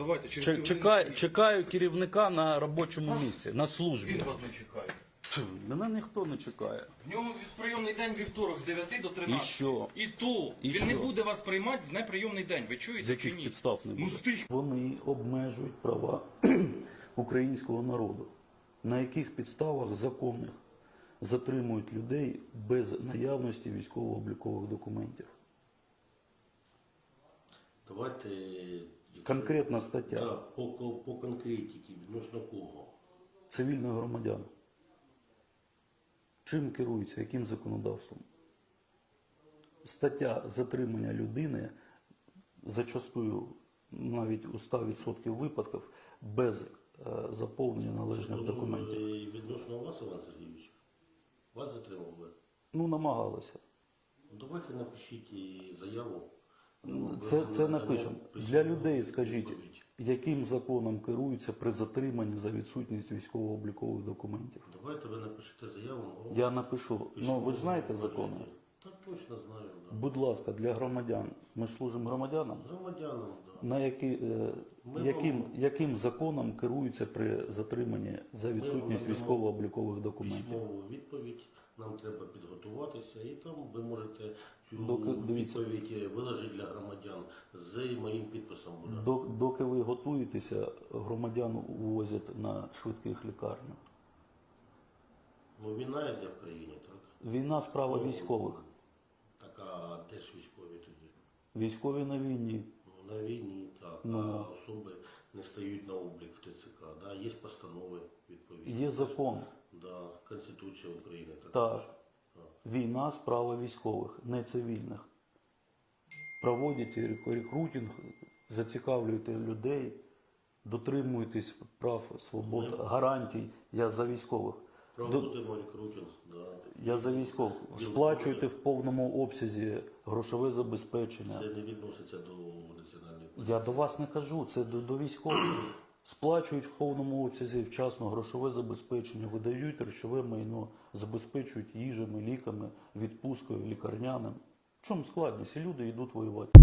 Давайте, через Ч- півгодини Чекаю, приїду. чекаю керівника на робочому місці, на службі. Він вас не чекає. Мене ніхто не чекає. В нього прийомний день вівторок з 9 до 13. І що? І то. І він не буде вас приймати в неприйомний день. Ви З чуєте чи яких ні? підстав не Ну буде? з тих. Вони обмежують права українського народу. На яких підставах законних затримують людей без наявності військово-облікових документів? Давайте Конкретна стаття Да, по, по, по конкретиці, відносно кого. цивільних громадян. Чим керуються, яким законодавством? Стаття затримання людини зачастую навіть у 100% випадків без е, заповнення належних Тобто, документів. е, Відносно вас, Іван Сергійович, вас затримали. Ну, намагалися. Ну, Давайте напишіть і заяву. Це, це напишемо. Для людей скажіть, яким законом керуються при затриманні за відсутність військово-облікових документів. Давайте ви напишете заяву. ми Я напишу. Ну, ви ж знаєте закони. Точно знаю, да. Будь ласка, для громадян. Ми ж служимо громадянам. Громадянам, да. На які, е, Ми яким, вам- яким законом керуються при затриманні за відсутність надамо військово-облікових документів? Письмову відповідь. Нам треба підготуватися, і там ви можете цю Доки- дивіться. відповідь виложити для громадян з моїм підписом. Буде. Док- Доки ви готуєтеся, громадян увозять на швидких лікарню. Ну, війна йде в країні, так? Війна справа Ну, військових. Так, а де ж військові тоді? Військові на війні. Ну, на війні, так. Ну. А особи не стають на облік в ТЦК. Да? Є постанови відповідні. Є закон. Да, Конституція України також. Так. Війна справа військових, не цивільних. Проводять рекрутинг, зацікавлюєте людей, дотримуєтесь прав, свобод, гарантій. Я за військових. Проводимо да. Я за військових. Сплачуєте в повному обсязі грошове забезпечення. Це не відноситься до національної поліції. Я до вас не кажу, це до, до військових. Сплачують в повному обсязі вчасно грошове забезпечення, видають речове майно, забезпечують їжами, ліками, відпусткою, лікарняним. В чому складність? І люди йдуть воювати.